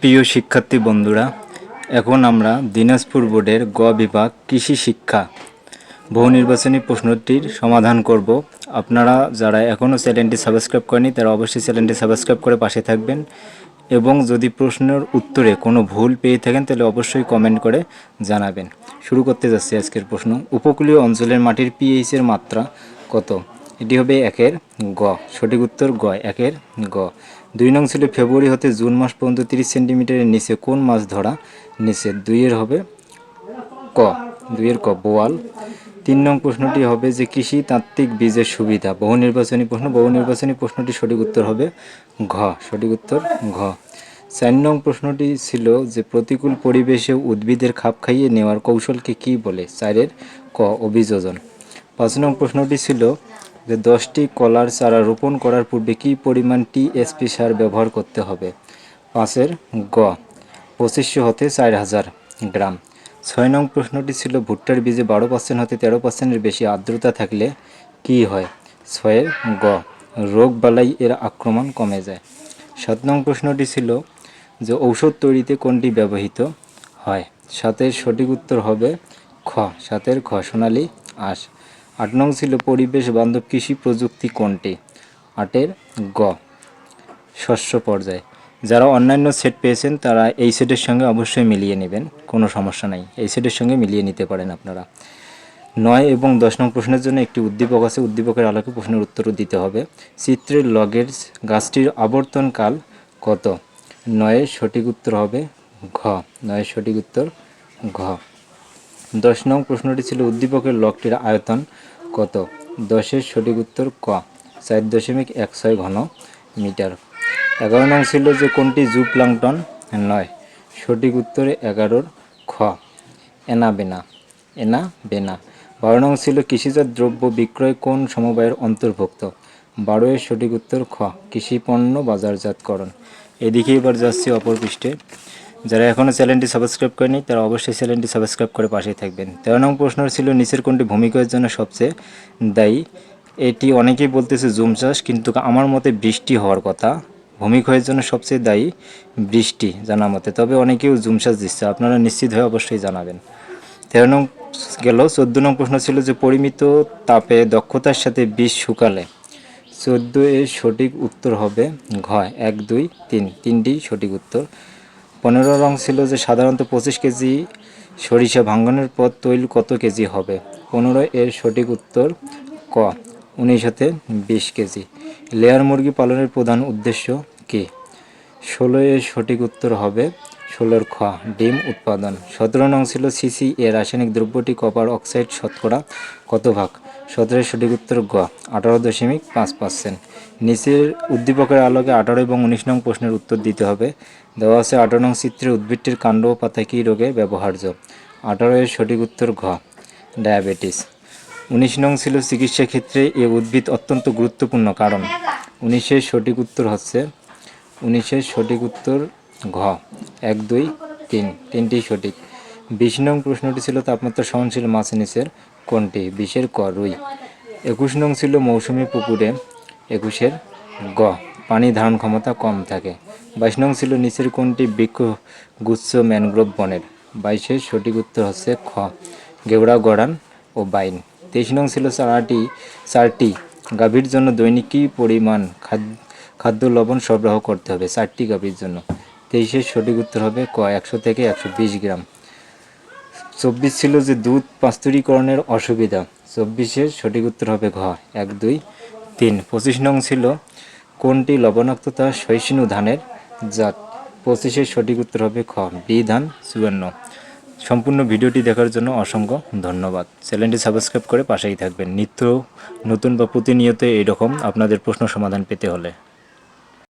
প্রিয় শিক্ষার্থী বন্ধুরা, এখন আমরা দিনাজপুর বোর্ডের গ বিভাগ কৃষি শিক্ষা বহু নির্বাচনী প্রশ্নটির সমাধান করব। আপনারা যারা এখনও চ্যানেলটি সাবস্ক্রাইব করেনি, তারা অবশ্যই চ্যানেলটি সাবস্ক্রাইব করে পাশে থাকবেন এবং যদি প্রশ্নের উত্তরে কোনো ভুল পেয়ে থাকেন, তাহলে অবশ্যই কমেন্ট করে জানাবেন। শুরু করতে যাচ্ছি আজকের প্রশ্ন। উপকূলীয় অঞ্চলের মাটির পিএইচের মাত্রা কত? এটি হবে একের গ। সঠিক উত্তর গ, একের গ। দুই নং ছিল ফেব্রুয়ারি হতে জুন মাস পর্যন্ত তিরিশ সেন্টিমিটারের নিচে কোন মাছ ধরা? নিচে দুইয়ের হবে ক, দুইয়ের ক, বোয়াল। তিন নং প্রশ্নটি হবে যে কৃষি তাত্ত্বিক বীজের সুবিধা। বহু নির্বাচনী প্রশ্ন, বহু নির্বাচনী প্রশ্নটি সঠিক উত্তর হবে ঘ, সঠিক উত্তর ঘ। চার নং প্রশ্নটি ছিল যে প্রতিকূল পরিবেশে উদ্ভিদের খাপ খাইয়ে নেওয়ার কৌশলকে কি বলে? চারের ক, অভিযোজন। পাঁচ নং প্রশ্নটি ছিল যে দশটি কলার চারা রোপণ করার পূর্বে কী পরিমাণ টিএসপি সার ব্যবহার করতে হবে? পাঁচের গ, পঁচিশশো হতে চার হাজার গ্রাম। ছয় নং প্রশ্নটি ছিল, ভুট্টার বীজে বারো পার্সেন্ট হতে তেরো পার্সেন্টের বেশি আর্দ্রতা থাকলে কি হয়? ছয়ের গ, রোগ বালাই এর আক্রমণ কমে যায়। সাত নং প্রশ্নটি ছিল যে ঔষধ তৈরিতে কোনটি ব্যবহৃত হয়? সাতের সঠিক উত্তর হবে খ, সাতের খ, সোনালী আঁশ। আট নং ছিল পরিবেশ বান্ধব কৃষি প্রযুক্তি কোনটি? আটের গ। শস্য পর্যায়ে। যারা অন্যান্য সেট পেয়েছেন, তারা এই সেটের সঙ্গে অবশ্যই মিলিয়ে নেবেন, কোনো সমস্যা নাই। এই সেটের সঙ্গে মিলিয়ে নিতে পারেন আপনারা। নয় এবং দশ নং প্রশ্নের জন্য একটি উদ্দীপক আছে। উদ্দীপকের আলোকে প্রশ্নের উত্তরও দিতে হবে। চিত্রের লগের গাছটির আবর্তনকাল কত? নয়ের সঠিক উত্তর হবে ঘ। নয়ের সঠিক উত্তর ঘ। দশ নং প্রশ্নটি ছিল উদ্দীপকের লগটির আয়তন কত? দশের সঠিক উত্তর ক। চার দশমিক এক ছয় ঘন মিটার। এগারো নং ছিল যে কোনটি জু প্লাংটন? নয়। সঠিক উত্তরে এগারোর খ। এনা বেনা এনা বেনা বারো নং ছিল কৃষিজাত দ্রব্য বিক্রয় কোন সমবায়ের অন্তর্ভুক্ত? বারো এর সঠিক উত্তর খ। কৃষি পণ্য বাজারজাতকরণ। এদিকে এবার যাচ্ছি অপর পৃষ্ঠে। যারা এখনও চ্যানেলটি সাবস্ক্রাইব করেনি, তারা অবশ্যই চ্যানেলটি সাবস্ক্রাইব করে পাশেই থাকবেন। তেরো নং প্রশ্ন ছিল, নিচের কোনটি ভূমিকার জন্য সবচেয়ে দায়ী? এটি অনেকেই বলতেছে জুম চাষ, কিন্তু আমার মতে বৃষ্টি হওয়ার কথা। ভূমিক্ষয়ের জন্য সবচেয়ে দায়ী বৃষ্টি জানা মতে, তবে অনেকেও জুম চাষ দিচ্ছে, আপনারা নিশ্চিত হয়ে অবশ্যই জানাবেন। তেরো নং গেল, চোদ্দ নং প্রশ্ন ছিল যে পরিমিত তাপে দক্ষতার সাথে বিষ শুকালে। চোদ্দ এর সঠিক উত্তর হবে ঘ, এক, দুই, তিন। তিনটি সঠিক উত্তর। পনেরো রং ছিল যে সাধারণত পঁচিশ কেজি সরিষা ভাঙ্গনের পর তৈল কত কেজি হবে? পনেরো এর সঠিক উত্তর ক, উনিশ হতে বিশ কেজি। লেয়ার মুরগি পালনের প্রধান উদ্দেশ্য কী? ষোলো এর সঠিক উত্তর হবে ষোলোর খ, ডিম উৎপাদন। সতেরো নং ছিল সিসি এর রাসায়নিক দ্রব্যটি, কপার অক্সাইড, শতকরা কত ভাগ? সতেরোর সঠিক উত্তর গ আঠারো দশমিক পাঁচ পার্সেন্ট। নিচের উদ্দীপকের আলোকে আঠারো এবং উনিশ নং প্রশ্নের উত্তর দিতে হবে। দেওয়া আছে আঠারো নং চিত্রে উদ্ভিদটির কাণ্ড ও পাতা কী রোগে ব্যবহার্য। আঠারো এর সঠিক উত্তর ঘ ডায়াবেটিস। উনিশ নং ছিল চিকিৎসা ক্ষেত্রে এ উদ্ভিদ অত্যন্ত গুরুত্বপূর্ণ কারণ। উনিশের সঠিক উত্তর হচ্ছে উনিশের সঠিক উত্তর ঘ এক, দুই, তিন, তিনটি সঠিক। বিশ নং প্রশ্নটি ছিল তাপমাত্রা সহনশীল মাছ নিচের কোনটি? বিশের ক রুই। একুশ নং ছিল মৌসুমি পুকুরে একুশের গ। পানি ধারণ ক্ষমতা কম থাকে। বাইশ নং ছিল নিচের কোনটি? বৃক্ষ, গুচ্ছ, ম্যানগ্রোভ বনের। বাইশের সঠিক উত্তর হচ্ছে খ। গেওড়া গড়ান ও বাইন। তেইশ নং ছিল চারটি চারটি। গাভীর জন্য দৈনিক কী পরিমাণ খাদ্য লবণ সরবরাহ করতে হবে? চারটি গাভীর জন্য। তেইশের সঠিক উত্তর হবে ক। একশো থেকে একশো বিশ গ্রাম। চব্বিশ ছিল যে দুধ পাস্তুরীকরণের অসুবিধা। চব্বিশের সঠিক উত্তর হবে ঘ। এক, দুই, তিন। পঁচিশ নং ছিল কোনটি লবণাক্ততা সহিষ্ণু ধানের জাত? পঁচিশের সঠিক উত্তর হবে খ। বি ধান, চুয়ান্ন। সম্পূর্ণ ভিডিওটি দেখার জন্য অসংখ্য ধন্যবাদ। চ্যানেলটি সাবস্ক্রাইব করে পাশেই থাকবেন। নিত্য নতুন বা প্রতিনিয়ত এইরকম আপনাদের প্রশ্ন সমাধান পেতে হলে।